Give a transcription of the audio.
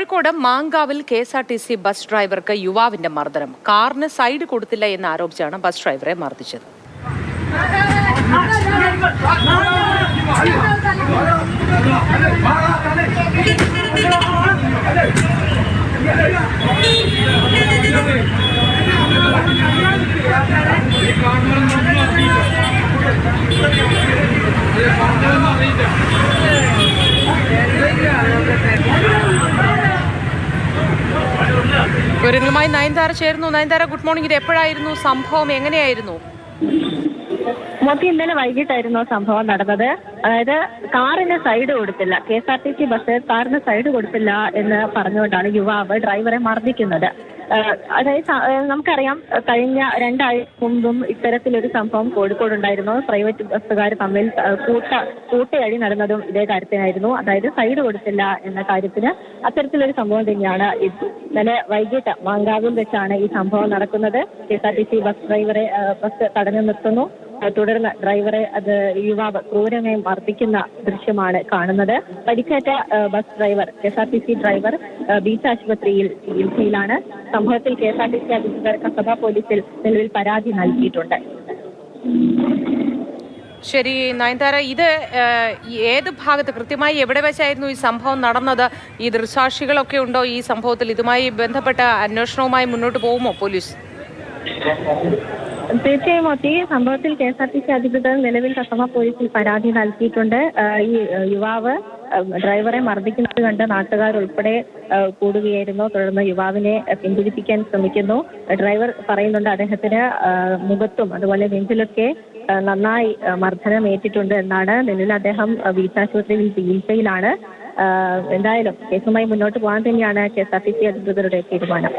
Kozhikode മാങ്കാവിൽ K S R T C bus ഡ്രൈവർക്ക് യുവാവിന്റെ മർദ്ദനം. കാറിന് സൈഡ് കൊടുത്തില്ല എന്ന് ആരോപിച്ചാണ് ബസ് ഡ്രൈവറെ മർദ്ദിച്ചത്. വിവരങ്ങളുമായി നയൻതാര ചേർന്നു നയൻതാര ഗുഡ് മോർണിംഗ്. ഇത് എപ്പോഴായിരുന്നു സംഭവം? എങ്ങനെയായിരുന്നു? മോത്തി ഇന്നലെ വൈകിട്ടായിരുന്നു സംഭവം നടന്നത്. അതായത് കാറിന് സൈഡ് കൊടുത്തില്ല. K S R T C bus കാറിന് സൈഡ് കൊടുത്തില്ല എന്ന് പറഞ്ഞുകൊണ്ടാണ് യുവാവ് ഡ്രൈവറെ മർദ്ദിക്കുന്നത്. അതായത് നമുക്കറിയാം കഴിഞ്ഞ രണ്ടാഴ്ച മുമ്പും ഇത്തരത്തിലൊരു സംഭവം കോഴിക്കോട് ഉണ്ടായിരുന്നു പ്രൈവറ്റ് ബസ്സുകാർ തമ്മിൽ കൂട്ട കൂട്ടയടി നടന്നതും ഇതേ കാര്യത്തിനായിരുന്നു. അതായത് സൈഡ് കൊടുത്തില്ല എന്ന കാര്യത്തിന് അത്തരത്തിലൊരു സംഭവം തന്നെയാണ് ഇന്നലെ വൈകിട്ട് മാങ്കാവിൽ വെച്ചാണ് ഈ സംഭവം നടക്കുന്നത്. K S R T C bus ഡ്രൈവറെ ബസ് തടഞ്ഞു നിർത്തുന്നു. തുടർന്ന് ഡ്രൈവറെ അത് യുവാവ് ക്രൂരമായി മർദ്ദിക്കുന്ന ദൃശ്യമാണ് കാണുന്നത്. പരിക്കേറ്റ bus driver K S R T C driver beach ആശുപത്രിയിൽ ചികിത്സയിലാണ്. സംഭവത്തിൽ K S R T C അധികൃതർ കസബ പോലീസിൽ നിലവിൽ പരാതി നൽകിയിട്ടുണ്ട്. ശരി നയൻതാര ഇത് ഏത് ഭാഗത്ത് കൃത്യമായി എവിടെ വെച്ചായിരുന്നു ഈ സംഭവം നടന്നത്? ഈ ദൃസാക്ഷികളൊക്കെ ഉണ്ടോ ഈ സംഭവത്തിൽ? ഇതുമായി ബന്ധപ്പെട്ട അന്വേഷണവുമായി മുന്നോട്ട് പോകുമോ പോലീസ്? തീർച്ചയായും മോത്തി സംഭവത്തിൽ K S R T C അധികൃതർ നിലവിൽ കസബ പോലീസിൽ പരാതി നൽകിയിട്ടുണ്ട്. ഈ യുവാവ് ഡ്രൈവറെ മർദ്ദിക്കുന്നത് കണ്ട് നാട്ടുകാരുൾപ്പെടെ കൂടുകയായിരുന്നു. തുടർന്ന് യുവാവിനെ പിന്തിരിപ്പിക്കാൻ ശ്രമിക്കുന്നു. ഡ്രൈവർ പറയുന്നുണ്ട് അദ്ദേഹത്തിന് മുഖത്തും അതുപോലെ നെഞ്ചിലൊക്കെ നന്നായി മർദ്ദനം ഏറ്റിട്ടുണ്ട് എന്നാണ്. നിലവിൽ അദ്ദേഹം വീട്ടാശുപത്രിയിൽ ചികിത്സയിലാണ്. എന്തായാലും കേസുമായി മുന്നോട്ട് പോകാൻ തന്നെയാണ് K S R T C അധികൃതരുടെ തീരുമാനം.